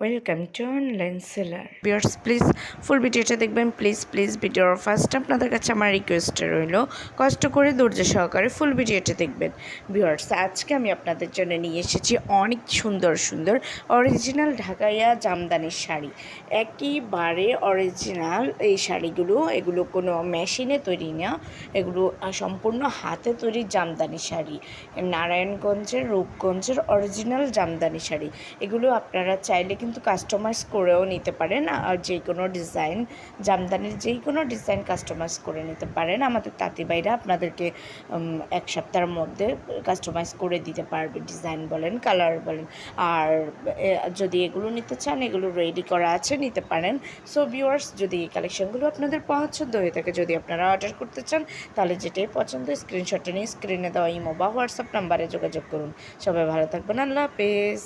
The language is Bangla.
Welcome to online seller viewers please full ভিডিওটা দেখবেন। প্লিজ প্লিজ ভিডিওর ফার্স্ট আপনাদের কাছে আমার রিকোয়েস্ট রইল, কষ্ট করে ধৈর্য সহকারে ফুল ভিডিওটা দেখবেন। ভিউয়ার্স আজকে আমি আপনাদের জন্য নিয়ে এসেছি অনেক সুন্দর সুন্দর অরিজিনাল ঢাকাইয়া জামদানির শাড়ি। একেবারে অরিজিনাল এই শাড়িগুলো, এগুলো কোনো মেশিনে তৈরি না। এগুলো সম্পূর্ণ হাতে তৈরি জামদানি শাড়ি। নারায়ণগঞ্জের, রূপগঞ্জের অরিজিনাল জামদানি শাড়ি। এগুলো আপনারা চাইলে কিন্তু কাস্টমাইজ করেও নিতে পারেন, আর যে কোনো ডিজাইন জামদানির যে কোনো ডিজাইন কাস্টমাইজ করে নিতে পারেন। আমাদের তাঁতিবাইরা আপনাদেরকে এক সপ্তাহের মধ্যে কাস্টমাইজ করে দিতে পারবে ডিজাইন বলেন কালার বলেন। আর যদি এগুলো নিতে চান, এগুলো রেডি করা আছে, নিতে পারেন। সো ভিউয়ার্স যদি এই কালেকশনগুলো আপনাদের পছন্দ হয়ে থাকে, যদি আপনারা অর্ডার করতে চান, তাহলে যেটাই পছন্দ স্ক্রিনশটটা নিয়ে স্ক্রিনে দেওয়া ইমো বা হোয়াটসঅ্যাপ নাম্বারে যোগাযোগ করুন। সবাই ভালো থাকবেন, আল্লাহ হাফেজ।